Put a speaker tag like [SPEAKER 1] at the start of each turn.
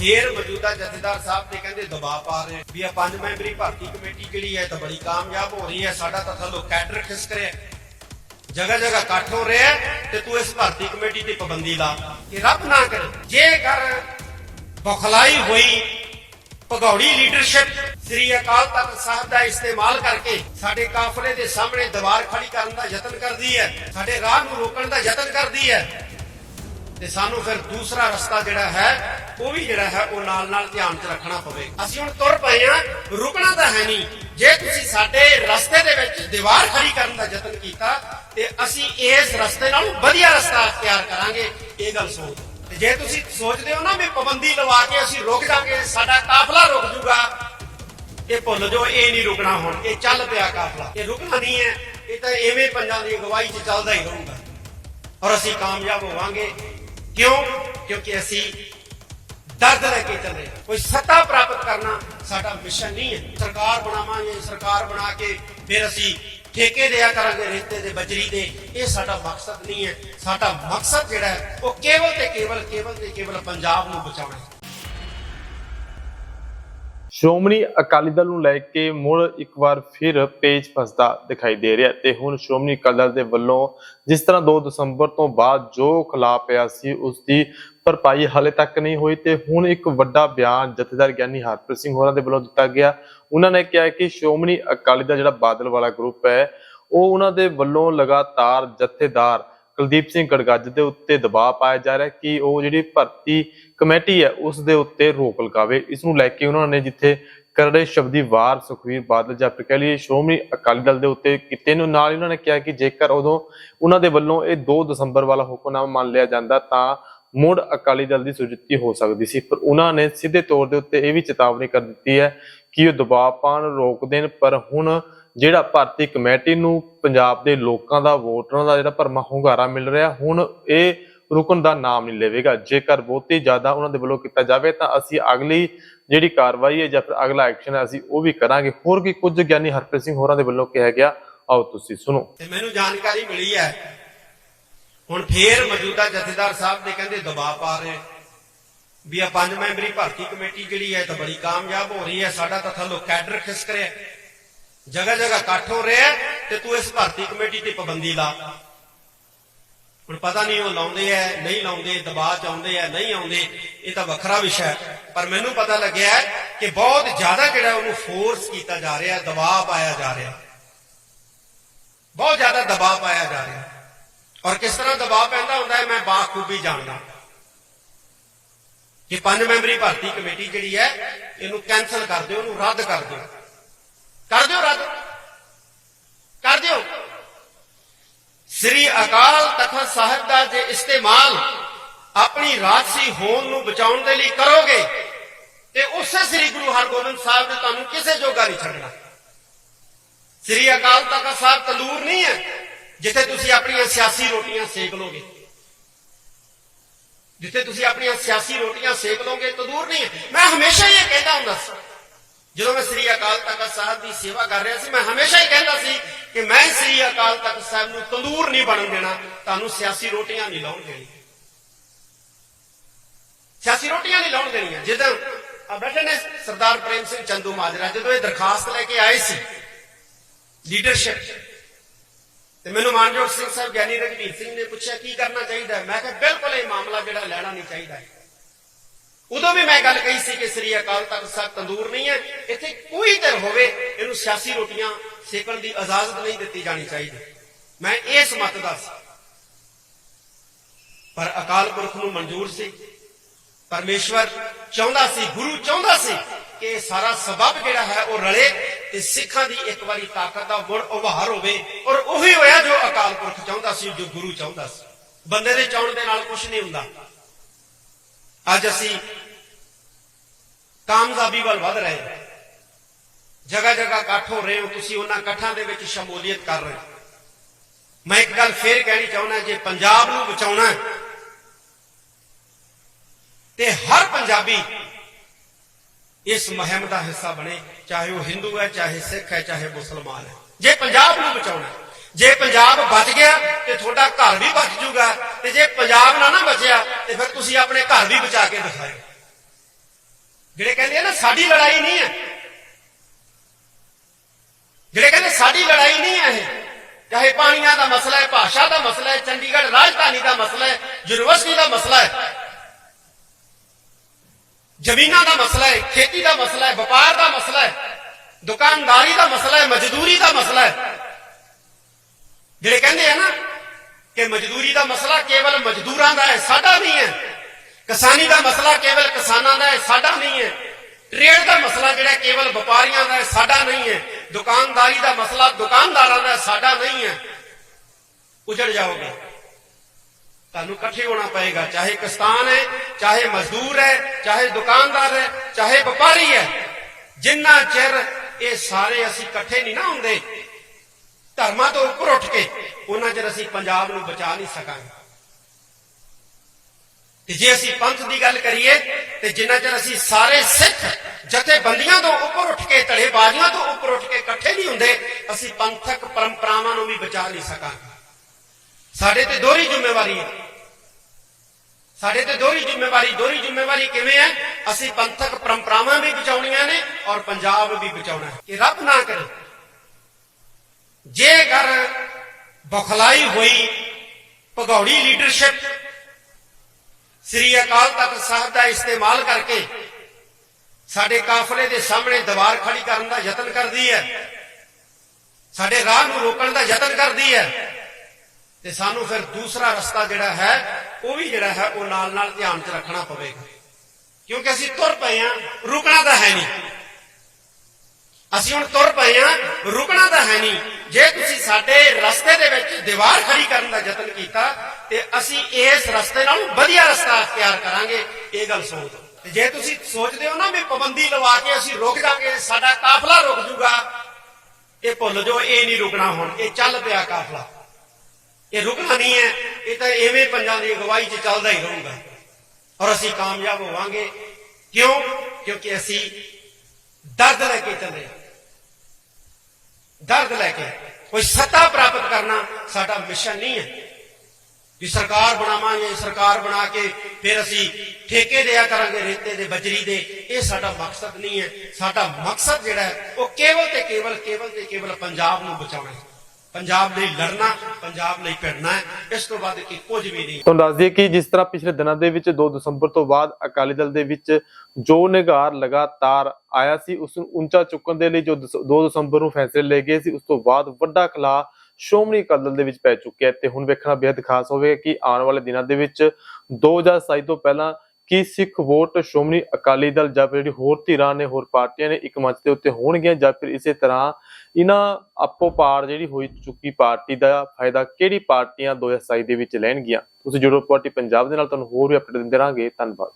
[SPEAKER 1] ਫੇਰ ਮੌਜੂਦਾ ਜਥੇਦਾਰ ਸਾਹਿਬ ਤੇ ਕਹਿੰਦੇ ਦਬਾਅ ਪਾ ਰਹੇ ਵੀ ਇਹ ਪੰਜ ਮੈਂਬਰੀ ਭਰਤੀ ਕਮੇਟੀ ਜਿਹੜੀ ਹੈ ਤਾਂ ਬੜੀ ਕਾਮਯਾਬ ਹੋ ਰਹੀ ਹੈ, ਸਾਡਾ ਤਾਂ ਥੱਲੋਂ ਕੈਡਰ ਖਿਸਕ ਰਿਹਾ ਜਗ੍ਹਾ ਜਗ੍ਹਾ ਇਕੱਠ ਹੋ ਰਿਹਾ ਤੇ ਤੂੰ ਇਸ ਭਰਤੀ ਕਮੇਟੀ ਤੇ ਪਾਬੰਦੀ ਲਾ ਇਹ ਰੱਬ ਨਾ ਕਰੇ। ਜੇਕਰ ਬਖਲਾਈ ਹੋਈ ਭਗੌੜੀ ਲੀਡਰਸ਼ਿਪ ਸ੍ਰੀ ਅਕਾਲ ਤਖਤ ਸਾਹਿਬ ਦਾ ਇਸਤੇਮਾਲ ਕਰਕੇ ਸਾਡੇ ਕਾਫਲੇ ਦੇ ਸਾਹਮਣੇ ਦੀਵਾਰ ਖੜੀ ਕਰਨ ਦਾ ਯਤਨ ਕਰਦੀ ਹੈ, ਸਾਡੇ ਰਾਹ ਨੂੰ ਰੋਕਣ ਦਾ ਯਤਨ ਕਰਦੀ ਹੈ, ਤੇ ਸਾਨੂੰ ਫਿਰ ਦੂਸਰਾ ਰਸਤਾ ਜਿਹੜਾ ਹੈ ਉਹ ਵੀ ਜਿਹੜਾ ਹੈ, ਉਹ ਨਾਲ ਨਾਲ ਧਿਆਨ 'ਚ ਰੱਖਣਾ ਪਵੇ। ਅਸੀਂ ਹੁਣ ਤੁਰ ਪਏ ਆ ਰੁਕਣਾ ਤਾਂ ਹੈ ਨਹੀਂ। ਜੇ ਤੁਸੀਂ ਸਾਡੇ ਰਸਤੇ ਦੇ ਵਿੱਚ ਦੀਵਾਰ ਖੜੀ ਕਰਨ ਦਾ ਯਤਨ ਕੀਤਾ, ਤੇ ਅਸੀਂ ਇਸ ਰਸਤੇ ਨਾਲ ਵਧੀਆ ਰਸਤਾ ਤਿਆਰ ਕਰਾਂਗੇ, ਇਹ ਗੱਲ ਸੋਚ ਤੇ ਜੇ ਤੁਸੀਂ ਸੋਚਦੇ ਹੋ ਨਾ ਵੀ ਪਾਬੰਦੀ ਲਵਾ ਕੇ ਅਸੀਂ ਰੁਕ ਜਾਾਂਗੇ ਸਾਡਾ ਕਾਫਲਾ ਰੁਕ ਜੂਗਾ ਇਹ ਭੁੱਲ ਜਾਓ, ਇਹ ਨਹੀਂ ਰੁਕਣਾ ਹੁਣ, ਇਹ ਚੱਲ ਪਿਆ ਕਾਫਲਾ। ਇਹ ਰੁਕਣਾ ਨਹੀਂ ਹੈ, ਇਹ ਤਾਂ ਐਵੇਂ ਪੰਜਾਂ ਦੀ ਅਗਵਾਈ 'ਚ ਚੱਲਦਾ ਹੀ ਰਹੂਗਾ। ਔਰ ਅਸੀਂ ਕਾਮਯਾਬ ਹੋਵਾਂਗੇ। ਕਿਉਂ? ਕਿਉਂਕਿ ਅਸੀਂ ਦਰਦ ਲੈ ਕੇ ਚੱਲੇ। ਕੋਈ ਸੱਤਾ ਪ੍ਰਾਪਤ ਕਰਨਾ ਸਾਡਾ ਮਿਸ਼ਨ ਨਹੀਂ ਹੈ। ਸਰਕਾਰ ਬਣਾਵਾਂਗੇ, ਸਰਕਾਰ ਬਣਾ ਕੇ ਫਿਰ ਅਸੀਂ ਠੇਕੇ ਦਿਆ ਕਰਾਂਗੇ, ਰੇਤੇ ਦੇ ਬਜਰੀ ਦੇ। ਇਹ ਸਾਡਾ ਮਕਸਦ ਨਹੀਂ ਹੈ। ਸਾਡਾ ਮਕਸਦ ਜਿਹੜਾ ਹੈ, ਉਹ ਕੇਵਲ ਤੇ ਕੇਵਲ ਕੇਵਲ ਤੇ ਕੇਵਲ ਪੰਜਾਬ ਨੂੰ ਬਚਾਉਣਾ ਹੈ।
[SPEAKER 2] ਸ਼੍ਰੋਮਣੀ ਅਕਾਲੀ ਦਲ ਨੂੰ ਲੈ ਕੇ ਮੁੜ ਇੱਕ ਵਾਰ ਫਿਰ ਪੇਜ ਫਸਦਾ ਦਿਖਾਈ ਦੇ ਰਿਹਾ ਤੇ ਹੁਣ ਸ਼੍ਰੋਮਣੀ ਅਕਾਲੀ ਦਲ ਦੇ ਵੱਲੋਂ ਜਿਸ ਤਰ੍ਹਾਂ 2 ਦਸੰਬਰ ਤੋਂ ਬਾਅਦ ਜੋ ਖਿਲਾ ਪਿਆ ਸੀ, ਉਸ ਦੀ ਭਰਪਾਈ ਹਾਲੇ ਤੱਕ ਨਹੀਂ ਹੋਈ ਤੇ ਹੁਣ ਇੱਕ ਵੱਡਾ ਬਿਆਨ ਜਥੇਦਾਰ ਗਿਆਨੀ ਹਰਪ੍ਰੀਤ ਸਿੰਘ ਹੋਰਾਂ ਦੇ ਵੱਲੋਂ ਦਿੱਤਾ ਗਿਆ। ਉਹਨਾਂ ਨੇ ਕਿਹਾ ਕਿ ਸ਼੍ਰੋਮਣੀ ਅਕਾਲੀ ਦਲ ਜਿਹੜਾ ਬਾਦਲ ਵਾਲਾ ਗਰੁੱਪ ਹੈ, ਉਹ ਉਹਨਾਂ ਦੇ ਵੱਲੋਂ ਲਗਾਤਾਰ ਜਥੇਦਾਰ ਕੁਲਦੀਪ ਸਿੰਘ ਗੜਗੱਜ ਦੇ ਉੱਤੇ ਦਬਾਅ ਪਾਇਆ ਜਾ ਰਿਹਾ ਕਿ ਉਹ ਜਿਹੜੀ ਭਰਤੀ ਕਮੇਟੀ ਹੈ, ਉਸ ਦੇ ਉੱਤੇ ਰੋਕ ਲਗਾਵੇ। ਇਸ ਨੂੰ ਲੈ ਕੇ ਉਹਨਾਂ ਨੇ ਜਿੱਥੇ ਕਰੜੇ ਸ਼ਬਦੀ ਵਾਰ ਸੁਖਵੀਰ ਬਾਦਲ ਜਾਂ ਫਿਰ ਕਹਿ ਲਈਏ ਸ਼੍ਰੋਮਣੀ ਅਕਾਲੀ ਦਲ ਦੇ ਉੱਤੇ ਕੀਤੇ ਨੂੰ ਨਾਲ ਹੀ ਉਹਨਾਂ ਨੇ ਕਿਹਾ ਕਿ ਜੇਕਰ ਉਦੋਂ ਉਹਨਾਂ ਦੇ ਵੱਲੋਂ ਇਹ 2 ਦਸੰਬਰ ਵਾਲਾ ਹੁਕਮਨਾਮਾ ਮੰਨ ਲਿਆ ਜਾਂਦਾ ਤਾਂ ਮੁੜ ਅਕਾਲੀ ਦਲ ਦੀ ਸੁਜਿੱਤੀ ਹੋ ਸਕਦੀ ਸੀ। ਪਰ ਉਹਨਾਂ ਨੇ ਸਿੱਧੇ ਤੌਰ ਦੇ ਉੱਤੇ ਇਹ ਵੀ ਚੇਤਾਵਨੀ ਕਰ ਦਿੱਤੀ ਹੈ ਕਿ ਉਹ ਦਬਾਅ ਪਾਉਣ, ਰੋਕ ਦੇਣ, ਪਰ ਹੁਣ ਜਿਹੜਾ ਭਾਰਤੀ ਕਮੇਟੀ ਨੂੰ ਪੰਜਾਬ ਦੇ ਲੋਕਾਂ ਦਾ ਵੋਟਰਾਂ ਦਾ ਜਿਹੜਾ ਭਰਮਾ ਹੁੰਗਾਰਾ ਮਿਲ ਰਿਹਾ, ਹੁਣ ਇਹ ਰੁਕਣ ਦਾ ਨਾਮ ਨਹੀਂ ਲਵੇਗਾ। ਜੇਕਰ ਬਹੁਤੀ ਜ਼ਿਆਦਾ ਉਹਨਾਂ ਦੇ ਵੱਲੋਂ ਕੀਤਾ ਜਾਵੇ, ਤਾਂ ਅਸੀਂ ਅਗਲੀ ਜਿਹੜੀ ਕਾਰਵਾਈ ਹੈ ਜਾਂ ਫਿਰ ਅਗਲਾ ਐਕਸ਼ਨ ਹੈ, ਅਸੀਂ ਉਹ ਵੀ ਕਰਾਂਗੇ। ਹੋਰ ਕੀ ਕੁਝ ਗਿਆਨੀ ਹਰਪ੍ਰੀਤ ਸਿੰਘ ਹੋਰਾਂ ਦੇ ਵੱਲੋਂ ਕਿਹਾ ਗਿਆ, ਆਓ ਤੁਸੀਂ ਸੁਣੋ।
[SPEAKER 1] ਤੇ ਮੈਨੂੰ ਜਾਣਕਾਰੀ ਮਿਲੀ ਹੈ, ਹੁਣ ਫੇਰ ਮੌਜੂਦਾ ਜਥੇਦਾਰ ਸਾਹਿਬ ਦੇ ਕਹਿੰਦੇ ਦਬਾਅ ਪਾ ਰਹੇ। ਵੀ ਆ ਪੰਜ ਮੈਂਬਰੀ ਭਰਤੀ ਕਮੇਟੀ ਜਿਹੜੀ ਹੈ ਤਾਂ ਬੜੀ ਕਾਮਯਾਬ ਹੋ ਰਹੀ ਹੈ, ਸਾਡਾ ਤਾਂ ਥੱਲੋਂ ਕੈਡਰ ਖਿਸਕ ਰਿਹਾ। ਜਗ੍ਹਾ ਜਗ੍ਹਾ ਇਕੱਠ ਹੋ ਰਿਹਾ ਤੇ ਤੂੰ ਇਸ ਭਰਤੀ ਕਮੇਟੀ ਤੇ ਪਾਬੰਦੀ ਲਾ। ਹੁਣ ਪਤਾ ਨਹੀਂ ਉਹ ਲਾਉਂਦੇ ਐ ਨਹੀਂ ਲਾਉਂਦੇ, ਦਬਾਅ ਚ ਆਉਂਦੇ ਐ ਨਹੀਂ ਆਉਂਦੇ, ਇਹ ਤਾਂ ਵੱਖਰਾ ਵਿਸ਼ਾ ਹੈ। ਪਰ ਮੈਨੂੰ ਪਤਾ ਲੱਗਿਆ ਕਿ ਬਹੁਤ ਜ਼ਿਆਦਾ ਜਿਹੜਾ ਉਹਨੂੰ ਫੋਰਸ ਕੀਤਾ ਜਾ ਰਿਹਾ, ਦਬਾਅ ਪਾਇਆ ਜਾ ਰਿਹਾ। ਬਹੁਤ ਜ਼ਿਆਦਾ ਦਬਾਅ ਪਾਇਆ ਜਾ ਰਿਹਾ। ਔਰ ਕਿਸ ਤਰ੍ਹਾਂ ਦਬਾਅ ਪੈਂਦਾ ਹੁੰਦਾ ਹੈ, ਮੈਂ ਬਾਖੂਬੀ ਜਾਣਦਾ। ਕਿ ਪੰਜ ਮੈਂਬਰੀ ਭਰਤੀ ਕਮੇਟੀ ਜਿਹੜੀ ਹੈ, ਇਹਨੂੰ ਕੈਨਸਲ ਕਰ ਦਿਓ, ਉਹਨੂੰ ਰੱਦ ਕਰ ਦਿਓ। ਕਰ ਦਿਓ ਰੱਦ। ਕਰ ਦਿਓ। ਸ੍ਰੀ ਅਕਾਲ ਤਖਤ ਸਾਹਿਬ ਦਾ ਜੇ ਇਸਤੇਮਾਲ ਆਪਣੀ ਰਾਜਸੀ ਹੋਣ ਨੂੰ ਬਚਾਉਣ ਦੇ ਲਈ ਕਰੋਗੇ, ਤੇ ਉਸੇ ਸ੍ਰੀ ਗੁਰੂ ਹਰਗੋਬਿੰਦ ਸਾਹਿਬ ਨੇ ਤੁਹਾਨੂੰ ਕਿਸੇ ਜੋਗਾ ਨਹੀਂ ਛੱਡਣਾ। ਸ੍ਰੀ ਅਕਾਲ ਤਖਤ ਸਾਹਿਬ ਤੰਦੂਰ ਨਹੀਂ ਹੈ, ਜਿੱਥੇ ਤੁਸੀਂ ਆਪਣੀਆਂ ਸਿਆਸੀ ਰੋਟੀਆਂ ਸੇਕ ਲੋਗੇ। ਜਿੱਥੇ ਤੁਸੀਂ ਆਪਣੀਆਂ ਸਿਆਸੀ ਰੋਟੀਆਂ ਸੇਕ ਲੋਗੇ ਤੰਦੂਰ ਨਹੀਂ ਹੈ। ਮੈਂ ਹਮੇਸ਼ਾ ਹੀ ਇਹ ਕਹਿੰਦਾ ਹੁੰਦਾ ਸੀ। ਜਦੋਂ ਮੈਂ ਸ੍ਰੀ ਅਕਾਲ ਤਖਤ ਸਾਹਿਬ ਦੀ ਸੇਵਾ ਕਰ ਰਿਹਾ ਸੀ, ਮੈਂ ਹਮੇਸ਼ਾ ਹੀ ਕਹਿੰਦਾ ਸੀ ਕਿ ਮੈਂ ਸ੍ਰੀ ਅਕਾਲ ਤਖਤ ਸਾਹਿਬ ਨੂੰ ਤੰਦੂਰ ਨਹੀਂ ਬਣਨ ਦੇਣਾ, ਤੁਹਾਨੂੰ ਸਿਆਸੀ ਰੋਟੀਆਂ ਨਹੀਂ ਲਾਉਣ ਦੇਣੀ ਸਿਆਸੀ ਰੋਟੀਆਂ ਨਹੀਂ ਲਾਉਣ ਦੇਣੀਆਂ। ਜਦੋਂ ਆ ਬੈਠੇ ਨੇ ਸਰਦਾਰ ਪ੍ਰੇਮ ਸਿੰਘ ਚੰਦੂ ਮਾਜਰਾ, ਜਦੋਂ ਇਹ ਦਰਖਾਸਤ ਲੈ ਕੇ ਆਏ ਸੀ ਲੀਡਰਸ਼ਿਪ, ਤੇ ਮੈਨੂੰ ਮਾਨਯੋਗ ਸਿੰਘ ਸਾਹਿਬ ਗਿਆਨੀ ਰਘਵੀਰ ਸਿੰਘ ਨੇ ਪੁੱਛਿਆ, ਕੀ ਕਰਨਾ ਚਾਹੀਦਾ? ਮੈਂ ਕਿਹਾ, ਬਿਲਕੁਲ ਇਹ ਮਾਮਲਾ ਜਿਹੜਾ ਲੈਣਾ ਨਹੀਂ ਚਾਹੀਦਾ ਉਦੋਂ ਵੀ ਮੈਂ ਗੱਲ ਕਹੀ ਸੀ ਕਿ ਸ੍ਰੀ ਅਕਾਲ ਤਖਤ ਸਾਹਿਬ ਤੰਦੂਰ ਨਹੀਂ ਹੈ। ਇੱਥੇ ਕੋਈ ਧਿਰ ਹੋਵੇ ਇਹਨੂੰ ਸਿਆਸੀ ਰੋਟੀਆਂ ਸੇਕਣ ਦੀ ਇਜਾਜ਼ਤ ਨਹੀਂ ਦਿੱਤੀ ਜਾਣੀ ਚਾਹੀਦੀ। ਮੈਂ ਇਸ ਮਤ ਦਾ ਸੀ। ਪਰ ਅਕਾਲ ਪੁਰਖ ਨੂੰ ਮਨਜ਼ੂਰ ਸੀ। ਪਰਮੇਸ਼ਵਰ ਚਾਹੁੰਦਾ ਸੀ, ਗੁਰੂ ਚਾਹੁੰਦਾ ਸੀ ਕਿ ਇਹ ਸਾਰਾ ਸਬਬ ਜਿਹੜਾ ਹੈ ਉਹ ਰਲੇ ਤੇ ਸਿੱਖਾਂ ਦੀ ਇੱਕ ਵਾਰੀ ਤਾਕਤ ਦਾ ਮੁੜ ਉਭਾਰ ਹੋਵੇ ਔਰ ਉਹੀ ਹੋਇਆ ਜੋ ਅਕਾਲ ਪੁਰਖ ਚਾਹੁੰਦਾ ਸੀ, ਜੋ ਗੁਰੂ ਚਾਹੁੰਦਾ ਸੀ। ਬੰਦੇ ਦੇ ਚਾਹਣ ਦੇ ਨਾਲ ਕੁਝ ਨਹੀਂ ਹੁੰਦਾ। ਅੱਜ ਅਸੀਂ ਕਾਮਯਾਬੀ ਵੱਲ ਵਧ ਰਹੇ ਹਾਂ। ਜਗ੍ਹਾ ਜਗ੍ਹਾ ਇਕੱਠ ਹੋ ਰਹੇ ਹੋ, ਤੁਸੀਂ ਉਹਨਾਂ ਇਕੱਠਾਂ ਦੇ ਵਿੱਚ ਸ਼ਮੂਲੀਅਤ ਕਰ ਰਹੇ ਹੋ। ਮੈਂ ਇੱਕ ਗੱਲ ਫੇਰ ਕਹਿਣੀ ਚਾਹੁੰਦਾ, ਜੇ ਪੰਜਾਬ ਨੂੰ ਬਚਾਉਣਾ ਤੇ ਹਰ ਪੰਜਾਬੀ ਇਸ ਮੁਹਿੰਮ ਦਾ ਹਿੱਸਾ ਬਣੇ, ਚਾਹੇ ਉਹ ਹਿੰਦੂ ਹੈ, ਚਾਹੇ ਸਿੱਖ ਹੈ, ਚਾਹੇ ਮੁਸਲਮਾਨ ਹੈ। ਜੇ ਪੰਜਾਬ ਨੂੰ ਬਚਾਉਣਾ ਜੇ ਪੰਜਾਬ ਬਚ ਗਿਆ ਤੇ ਤੁਹਾਡਾ ਘਰ ਵੀ ਬਚ ਜਾਊਗਾ ਤੇ ਜੇ ਪੰਜਾਬ ਨਾ ਨਾ ਬਚਿਆ, ਤੇ ਫਿਰ ਤੁਸੀਂ ਆਪਣੇ ਘਰ ਵੀ ਬਚਾ ਕੇ ਦਿਖਾਓ ਜਿਹੜੇ ਕਹਿੰਦੇ ਆ ਨਾ ਸਾਡੀ ਲੜਾਈ ਨਹੀਂ ਹੈ ਜਿਹੜੇ ਕਹਿੰਦੇ ਸਾਡੀ ਲੜਾਈ ਨਹੀਂ ਹੈ ਇਹ ਚਾਹੇ ਪਾਣੀਆਂ ਦਾ ਮਸਲਾ ਹੈ ਭਾਸ਼ਾ ਦਾ ਮਸਲਾ ਹੈ ਚੰਡੀਗੜ੍ਹ ਰਾਜਧਾਨੀ ਦਾ ਮਸਲਾ ਹੈ ਯੂਨੀਵਰਸਿਟੀ ਦਾ ਮਸਲਾ ਹੈ ਜ਼ਮੀਨਾਂ ਦਾ ਮਸਲਾ ਹੈ ਖੇਤੀ ਦਾ ਮਸਲਾ ਹੈ ਵਪਾਰ ਦਾ ਮਸਲਾ ਹੈ ਦੁਕਾਨਦਾਰੀ ਦਾ ਮਸਲਾ ਹੈ ਮਜ਼ਦੂਰੀ ਦਾ ਮਸਲਾ ਹੈ ਜਿਹੜੇ ਕਹਿੰਦੇ ਆ ਨਾ ਕਿ ਮਜ਼ਦੂਰੀ ਦਾ ਮਸਲਾ ਕੇਵਲ ਮਜ਼ਦੂਰਾਂ ਦਾ ਹੈ ਸਾਡਾ ਨਹੀਂ ਹੈ ਕਿਸਾਨੀ ਦਾ ਮਸਲਾ ਕੇਵਲ ਕਿਸਾਨਾਂ ਦਾ ਹੈ, ਸਾਡਾ ਨਹੀਂ ਹੈ। ਟ੍ਰੇਡ ਦਾ ਮਸਲਾ ਜਿਹੜਾ ਕੇਵਲ ਵਪਾਰੀਆਂ ਦਾ ਹੈ, ਸਾਡਾ ਨਹੀਂ ਹੈ। ਦੁਕਾਨਦਾਰੀ ਦਾ ਮਸਲਾ ਦੁਕਾਨਦਾਰਾਂ ਦਾ ਸਾਡਾ ਨਹੀਂ ਹੈ। ਉਜੜ ਜਾਓਗੇ। ਤੁਹਾਨੂੰ ਇਕੱਠੇ ਹੋਣਾ ਪਏਗਾ, ਚਾਹੇ ਕਿਸਾਨ ਹੈ, ਚਾਹੇ ਮਜ਼ਦੂਰ ਹੈ, ਚਾਹੇ ਦੁਕਾਨਦਾਰ ਹੈ, ਚਾਹੇ ਵਪਾਰੀ ਹੈ। ਜਿੰਨਾ ਚਿਰ ਇਹ ਸਾਰੇ ਅਸੀਂ ਇਕੱਠੇ ਨਹੀਂ ਨਾ ਹੁੰਦੇ, ਧਰਮਾਂ ਤੋਂ ਉੱਪਰ ਉੱਠ ਕੇ, ਉਹਨਾਂ ਚਿਰ ਅਸੀਂ ਪੰਜਾਬ ਨੂੰ ਬਚਾ ਨਹੀਂ ਸਕਾਂਗੇ। ਤੇ ਜੇ ਅਸੀਂ ਪੰਥ ਦੀ ਗੱਲ ਕਰੀਏ, ਤੇ ਜਿੰਨਾ ਚਿਰ ਅਸੀਂ ਸਾਰੇ ਸਿੱਖ ਜਥੇਬੰਦੀਆਂ ਤੋਂ ਉੱਪਰ ਉੱਠ ਕੇ, ਧੜੇਬਾਜ਼ੀਆਂ ਤੋਂ ਉੱਪਰ ਉੱਠ ਕੇ ਇਕੱਠੇ ਨਹੀਂ ਹੁੰਦੇ, ਅਸੀਂ ਪੰਥਕ ਪਰੰਪਰਾਵਾਂ ਨੂੰ ਵੀ ਬਚਾ ਨਹੀਂ ਸਕਾਂਗੇ। ਸਾਡੇ ਤੇ ਦੋਹਰੀ ਜ਼ਿੰਮੇਵਾਰੀ ਹੈ। ਸਾਡੇ ਤੇ ਦੋਹਰੀ ਜ਼ਿੰਮੇਵਾਰੀ ਦੋਹਰੀ ਜ਼ਿੰਮੇਵਾਰੀ ਕਿਵੇਂ ਹੈ? ਅਸੀਂ ਪੰਥਕ ਪਰੰਪਰਾਵਾਂ ਵੀ ਬਚਾਉਣੀਆਂ ਨੇ ਔਰ ਪੰਜਾਬ ਵੀ ਬਚਾਉਣਾ ਹੈ। ਕਿ ਰੱਬ ਨਾ ਕਰੇ। ਜੇਕਰ ਬਖਲਾਈ ਹੋਈ ਭਗੌੜੀ ਲੀਡਰਸ਼ਿਪ ਸ੍ਰੀ ਅਕਾਲ ਤਖਤ ਸਾਹਿਬ ਦਾ ਇਸਤੇਮਾਲ ਕਰਕੇ ਸਾਡੇ ਕਾਫਲੇ ਦੇ ਸਾਹਮਣੇ ਦੀਵਾਰ ਖੜੀ ਕਰਨ ਦਾ ਯਤਨ ਕਰਦੀ ਹੈ। ਸਾਡੇ ਰਾਹ ਨੂੰ ਰੋਕਣ ਦਾ ਯਤਨ ਕਰਦੀ ਹੈ। ਤੇ ਸਾਨੂੰ ਫਿਰ ਦੂਸਰਾ ਰਸਤਾ ਜਿਹੜਾ ਹੈ, ਉਹ ਵੀ ਜਿਹੜਾ ਹੈ, ਉਹ ਨਾਲ ਨਾਲ ਧਿਆਨ 'ਚ ਰੱਖਣਾ ਪਵੇਗਾ। ਕਿਉਂਕਿ ਅਸੀਂ ਤੁਰ ਪਏ ਆ ਰੁਕਣਾ ਤਾਂ ਹੈ ਨਹੀਂ। ਅਸੀਂ ਹੁਣ ਤੁਰ ਪਏ ਆ ਰੁਕਣਾ ਤਾਂ ਹੈ ਨਹੀਂ। ਜੇ ਤੁਸੀਂ ਸਾਡੇ ਰਸਤੇ ਦੇ ਵਿੱਚ ਦੀਵਾਰ ਖੜੀ ਕਰਨ ਦਾ ਯਤਨ ਕੀਤਾ, ਤੇ ਅਸੀਂ ਇਸ ਰਸਤੇ ਨਾਲ ਵਧੀਆ ਰਸਤਾ ਅਖਤਿਆਰ ਕਰਾਂਗੇ, ਇਹ ਗੱਲ ਸੋਚ ਤੇ ਜੇ ਤੁਸੀਂ ਸੋਚਦੇ ਹੋ ਨਾ ਵੀ ਪਾਬੰਦੀ ਲਵਾ ਕੇ ਅਸੀਂ ਰੁਕ ਜਾਾਂਗੇ ਸਾਡਾ ਕਾਫਲਾ ਰੁਕ ਜੂਗਾ, ਇਹ ਭੁੱਲ ਜਾਓ, ਇਹ ਨਹੀਂ ਰੁਕਣਾ ਹੁਣ, ਇਹ ਚੱਲ ਪਿਆ ਕਾਫਲਾ। ਇਹ ਰੁਕਣਾ ਨਹੀਂ ਹੈ, ਇਹ ਤਾਂ ਐਵੇਂ ਪੰਜਾਂ ਦੀ ਅਗਵਾਈ 'ਚ ਚੱਲਦਾ ਹੀ ਰਹੂਗਾ। ਔਰ ਅਸੀਂ ਕਾਮਯਾਬ ਹੋਵਾਂਗੇ। ਕਿਉਂ? ਕਿਉਂਕਿ ਅਸੀਂ ਦਰਦ ਲੈ ਕੇ ਚੱਲੇ ਦਰਦ ਲੈ ਕੇ, ਕੋਈ ਸੱਤਾ ਪ੍ਰਾਪਤ ਕਰਨਾ ਸਾਡਾ ਮਿਸ਼ਨ ਨਹੀਂ ਹੈ। ਕਿ ਸਰਕਾਰ ਬਣਾਵਾਂਗੇ, ਸਰਕਾਰ ਬਣਾ ਕੇ ਫਿਰ ਅਸੀਂ ਠੇਕੇ ਦਿਆ ਕਰਾਂਗੇ, ਰੇਤੇ ਦੇ, ਬਜਰੀ ਦੇ। ਇਹ ਸਾਡਾ ਮਕਸਦ ਨਹੀਂ ਹੈ। ਸਾਡਾ ਮਕਸਦ ਜਿਹੜਾ ਹੈ, ਉਹ ਕੇਵਲ ਤੇ ਕੇਵਲ ਕੇਵਲ ਤੇ ਕੇਵਲ ਪੰਜਾਬ ਨੂੰ ਬਚਾਉਣਾ ਹੈ। ਪੰਜਾਬ ਲਈ ਲੜਨਾ, ਪੰਜਾਬ ਲਈ ਭਿੜਨਾ ਹੈ, ਇਸ ਤੋਂ ਬਾਅਦ ਕੀ ਕੁਝ ਨਹੀਂ।
[SPEAKER 2] ਤੁਹਾਨੂੰ ਦੱਸ ਦਈਏ ਕਿ ਜਿਸ ਤਰ੍ਹਾਂ ਪਿਛਲੇ ਦਿਨਾਂ ਦੇ ਵਿੱਚ 2 ਦਸੰਬਰ ਤੋਂ ਬਾਅਦ ਅਕਾਲੀ ਦਲ ਦੇ ਵਿੱਚ ਜੋ ਨਿਗਾਰ ਲਗਾਤਾਰ ਆਇਆ ਸੀ, ਉਸ ਨੂੰ ਉੱਚਾ ਚੁੱਕਣ ਦੇ ਲਈ ਜੋ 2 ਦਸੰਬਰ ਨੂੰ ਫੈਸਲੇ ਲਏ ਗਏ ਸੀ, ਉਸ ਤੋਂ ਬਾਅਦ ਵੱਡਾ ਖਲਾ ਸ਼੍ਰੋਮਣੀ ਅਕਾਲੀ ਦਲ ਦੇ ਵਿੱਚ ਪੈ ਚੁੱਕਿਆ ਤੇ ਹੁਣ ਵੇਖਣਾ ਬੇहद ਖਾਸ ਹੋਵੇਗਾ ਕਿ ਆਉਣ ਵਾਲੇ ਦਿਨਾਂ ਦੇ ਵਿੱਚ 2027 ਤੋਂ ਪਹਿਲਾਂ ਕਿ ਸਿੱਖ ਵੋਟ ਸ਼੍ਰੋਮਣੀ ਅਕਾਲੀ ਦਲ ਜਾਂ ਫਿਰ ਜਿਹੜੀ ਹੋਰ ਧਿਰਾਂ ਨੇ, ਹੋਰ ਪਾਰਟੀਆਂ ਨੇ ਇੱਕ ਮੰਚ ਦੇ ਉੱਤੇ ਹੋਣਗੀਆਂ ਜਾਂ ਫਿਰ ਇਸੇ ਤਰ੍ਹਾਂ ਇਹਨਾਂ ਆਪੋ ਪਾਰ ਜਿਹੜੀ ਹੋਈ ਚੁੱਕੀ ਪਾਰਟੀ ਦਾ ਫਾਇਦਾ ਕਿਹੜੀ ਪਾਰਟੀਆਂ 2027 ਦੇ ਵਿੱਚ ਲੈਣਗੀਆਂ? ਤੁਸੀਂ ਜੁੜੋ ਪਾਰਟੀ ਪੰਜਾਬ ਦੇ ਨਾਲ, ਤੁਹਾਨੂੰ ਹੋਰ ਵੀ ਅਪਡੇਟ ਦਿੰਦੇ ਰਹਾਂਗੇ। ਧੰਨਵਾਦ।